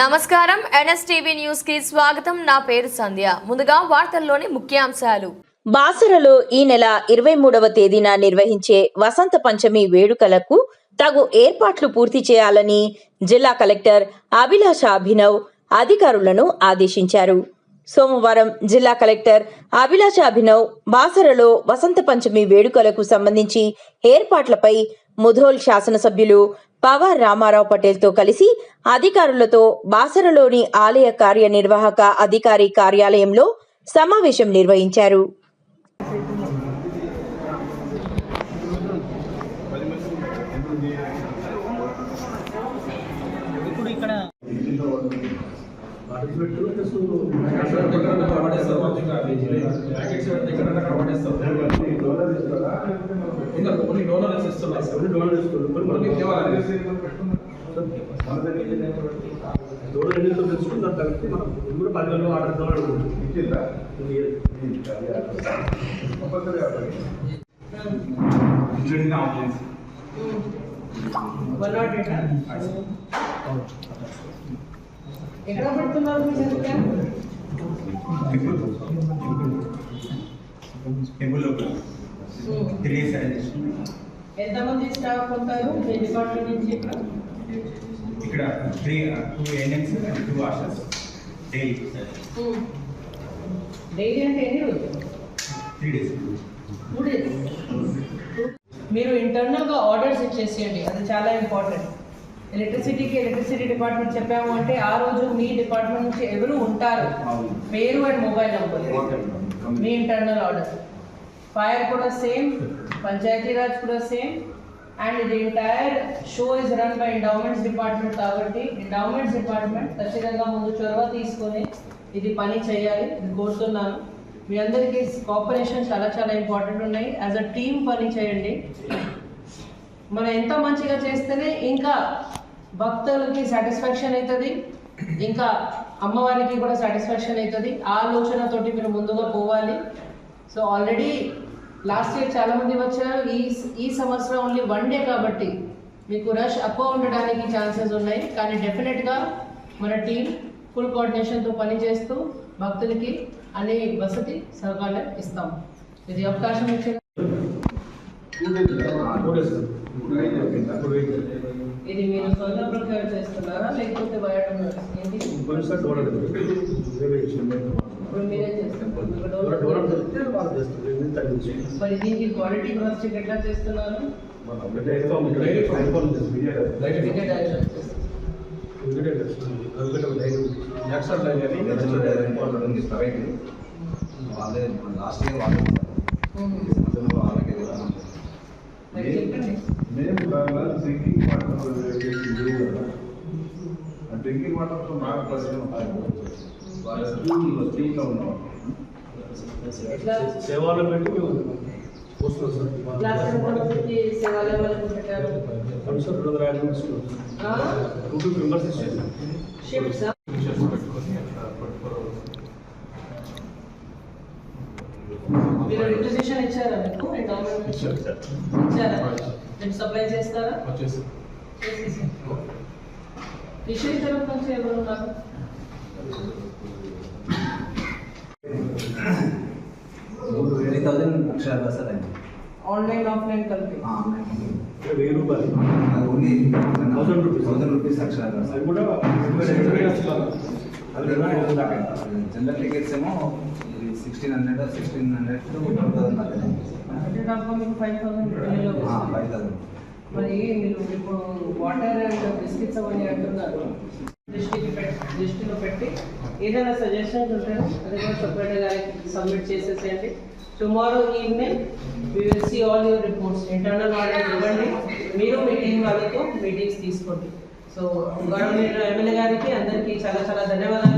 నమస్కారం. ఎన్ఎస్టీవీ న్యూస్కి స్వాగతం. నా పేరు సంధ్య. ముందుగా వార్తల్లోని ముఖ్యాంశాలు. బాసరలో ఈ నెల ఇరవై మూడవ తేదీన నిర్వహించే వసంత పంచమి వేడుకలకు తగు ఏర్పాట్లు పూర్తి చేయాలని జిల్లా కలెక్టర్ అభిలాష అభినవ్ అధికారులను ఆదేశించారు. సోమవారం జిల్లా కలెక్టర్ అభిలాష అభినవ్ బాసరలో వసంత పంచమి వేడుకలకు సంబంధించి ఏర్పాట్లపై ముధోల్ శాసనసభ్యులు పవార్ రామారావు పటేల్తో కలిసి అధికారులతో బాసరలోని ఆలయ కార్యనిర్వాహక అధికారి కార్యాలయంలో సమావేశం నిర్వహించారు. ఇప్పుడు ఇక్కడ ఎక్కడ పడుతున్నారు మీ చదువుతా టెంపుల్ లోపల తెలియదు ఎంతమంది స్టాఫ్ ఉంటారు? మీ డిపార్ట్మెంట్ నుంచి ఇక్కడ త్రీ టూ ఎన్ఎన్స్ అండ్ టూ ఆషర్స్ డైలీ డైలీ అంటే ఎన్ని రోజులు? త్రీ డేస్ టూ డేస్ మీరు ఇంటర్నల్గా ఆర్డర్స్ ఇచ్చేసేయండి. అది చాలా ఇంపార్టెంట్ ఎలక్ట్రిసిటీకి ఎలక్ట్రిసిటీ డిపార్ట్మెంట్ చెప్పాము అంటే ఆ రోజు మీ డిపార్ట్మెంట్ నుంచి ఎవరు ఉంటారు? పేరు అండ్ మొబైల్ నెంబర్ మీ ఇంటర్నల్ ఆర్డర్ ఫైర్ కూడా సేమ్ పంచాయతీరాజ్ కూడా సేమ్ అండ్ ఇది entire show is run by endowments department కాబట్టి ఎండౌమెంట్స్ డిపార్ట్మెంట్ ఖచ్చితంగా ముందు చొరవ తీసుకొని ఇది పని చేయాలి. ఇది కోరుతున్నాను. మీ అందరికీ కోఆపరేషన్ చాలా చాలా ఇంపార్టెంట్ ఉన్నాయి. యాజ్ అ టీమ్ పని చేయండి. మనం ఎంత మంచిగా చేస్తేనే ఇంకా భక్తులకి సాటిస్ఫాక్షన్ అవుతుంది ఇంకా అమ్మవారికి కూడా సాటిస్ఫాక్షన్ అవుతుంది ఆ ఆలోచనతోటి మీరు ముందుగా పోవాలి. సో ఆల్రెడీ లాస్ట్ ఇయర్ చాలామంది వచ్చారు. ఈ ఈ సంవత్సరం ఓన్లీ వన్ డే కాబట్టి మీకు రష్ ఎక్కువ ఉండడానికి ఛాన్సెస్ ఉన్నాయి. కానీ డెఫినెట్గా మన టీం ఫుల్ కోఆర్డినేషన్తో పనిచేస్తూ భక్తులకి అనే వసతి సహకారం ఇస్తాం. ఇది అవకాశం ఇచ్చిన ఇది మీరు సొంత ప్రకారం చేస్తున్నారా? లేకపోతే బయట ఉన్నారా? ఏంటి ఇప్పుడు మీరే చేస్తున్నారు మీకు డోర్ మరి దీనికి క్వాలిటీ క్రాస్ చెక్ ఎట్లా చేస్తున్నారు? చేస్తున్నారు. వాళ్ళే లాస్ట్ ఇయర్ వాళ్ళే వాళ్ళకే మేము దానివల్ల డ్రింకింగ్ వాటర్ డ్రింకింగ్ వాటర్తో బాగా ప్రశ్న వాళ్ళ స్కూల్లో స్కూల్లో ఉన్నాం. సేవలు పెట్టి మేము వస్తున్నాం సార్. రెండు వందల యాభై? టూ టూ మెంబర్స్ మీరు రిక్వజిషన్ ఇచ్చారా మీకు? ఎండోమెంట్ ఇచ్చారా మీరు సప్లై చేస్తారా? చేసేసి విషయం తరఫు నుంచి ఎవరు ఉన్నారు త్రీ థౌజండ్ అక్షరాలు అది ఆన్లైన్ ఆఫ్లైన్ కలిపి. వెయ్యి రూపాయలు. అది only thousand rupees. Thousand rupees అక్షరాలు అది కూడా దాకా. జనరల్ టికెట్స్ ఏమో sixteen hundred sixteen hundred two thousand అంటే దాంట్లో మీకు ఫైవ్ థౌసండ్ ఫైవ్ థౌసండ్ మరి మీరు ఇప్పుడు వాటర్ అండ్ బిస్కెట్స్ అవన్నీ అంటున్నారు. దృష్టికి పెట్టి దృష్టిలో పెట్టి ఏదైనా సజెషన్స్ ఉంటే అది కూడా సపరేట్గా సబ్మిట్ చేసేసేయండి. Tomorrow evening we will see all your reports internal audit ఇవ్వండి. మీరు మీటింగ్ వాళ్ళతో మీటింగ్స్ తీసుకోండి. సో గవర్నమెంట్ ఎమ్మెల్యే గారికి అందరికీ చాలా చాలా ధన్యవాదాలు.